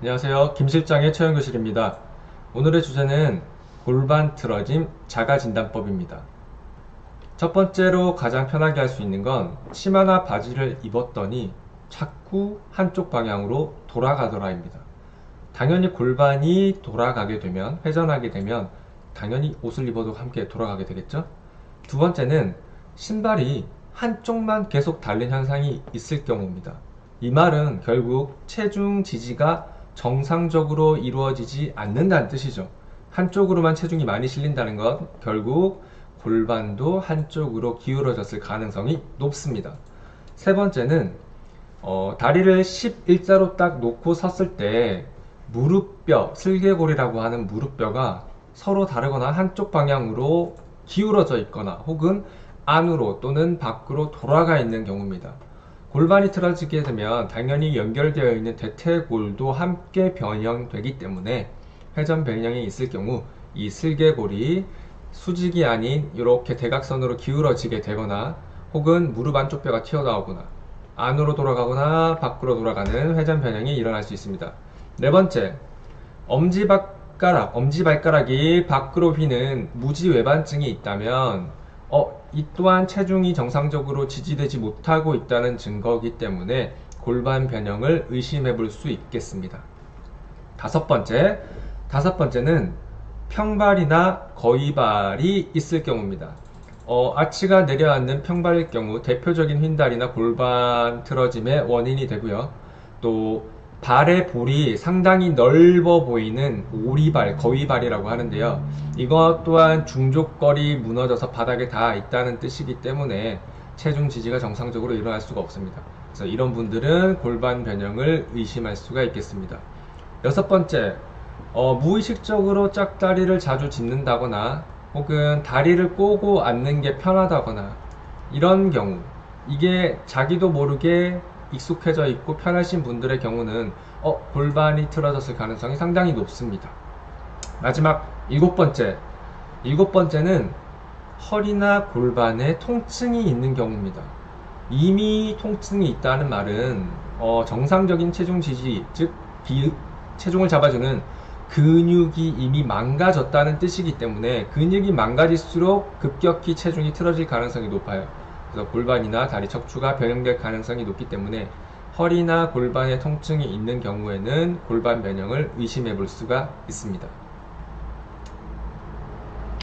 안녕하세요. 김실장의 최영교실입니다. 오늘의 주제는 골반 틀어짐 자가진단법입니다. 첫 번째로 가장 편하게 할 수 있는 건 치마나 바지를 입었더니 자꾸 한쪽 방향으로 돌아가더라입니다. 당연히 골반이 돌아가게 되면, 회전하게 되면 당연히 옷을 입어도 함께 돌아가게 되겠죠? 두 번째는 신발이 한쪽만 계속 달린 현상이 있을 경우입니다. 이 말은 결국 체중 지지가 정상적으로 이루어지지 않는다는 뜻이죠. 한쪽으로만 체중이 많이 실린다는 것, 결국 골반도 한쪽으로 기울어졌을 가능성이 높습니다. 세 번째는 어, 다리를 11자로 딱 놓고 섰을 때 무릎뼈, 슬개골이라고 하는 무릎뼈가 서로 다르거나 한쪽 방향으로 기울어져 있거나 혹은 안으로 또는 밖으로 돌아가 있는 경우입니다. 골반이 틀어지게 되면 당연히 연결되어 있는 대퇴골도 함께 변형되기 때문에 회전 변형이 있을 경우 이 슬개골이 수직이 아닌 이렇게 대각선으로 기울어지게 되거나 혹은 무릎 안쪽 뼈가 튀어나오거나 안으로 돌아가거나 밖으로 돌아가는 회전 변형이 일어날 수 있습니다. 네 번째, 엄지발가락, 엄지발가락이 밖으로 휘는 무지외반증이 있다면 어, 이 또한 체중이 정상적으로 지지되지 못하고 있다는 증거이기 때문에 골반 변형을 의심해 볼 수 있겠습니다. 다섯 번째, 다섯 번째는 평발이나 거위발이 있을 경우입니다. 어, 아치가 내려앉는 평발일 경우 대표적인 휜다리나 골반 틀어짐의 원인이 되고요. 또 발의 볼이 상당히 넓어 보이는 오리발, 거위발이라고 하는데요. 이것 또한 중족걸이 무너져서 바닥에 닿아 있다는 뜻이기 때문에 체중 지지가 정상적으로 일어날 수가 없습니다. 그래서 이런 분들은 골반 변형을 의심할 수가 있겠습니다. 여섯 번째, 어, 무의식적으로 짝다리를 자주 짚는다거나 혹은 다리를 꼬고 앉는 게 편하다거나 이런 경우 이게 자기도 모르게 익숙해져 있고 편하신 분들의 경우는 어, 골반이 틀어졌을 가능성이 상당히 높습니다. 마지막 일곱 번째. 일곱 번째는 허리나 골반에 통증이 있는 경우입니다. 이미 통증이 있다는 말은 어, 정상적인 체중 지지, 즉 비, 체중을 잡아주는 근육이 이미 망가졌다는 뜻이기 때문에 근육이 망가질수록 급격히 체중이 틀어질 가능성이 높아요. 그래서 골반이나 다리 척추가 변형될 가능성이 높기 때문에 허리나 골반에 통증이 있는 경우에는 골반 변형을 의심해 볼 수가 있습니다.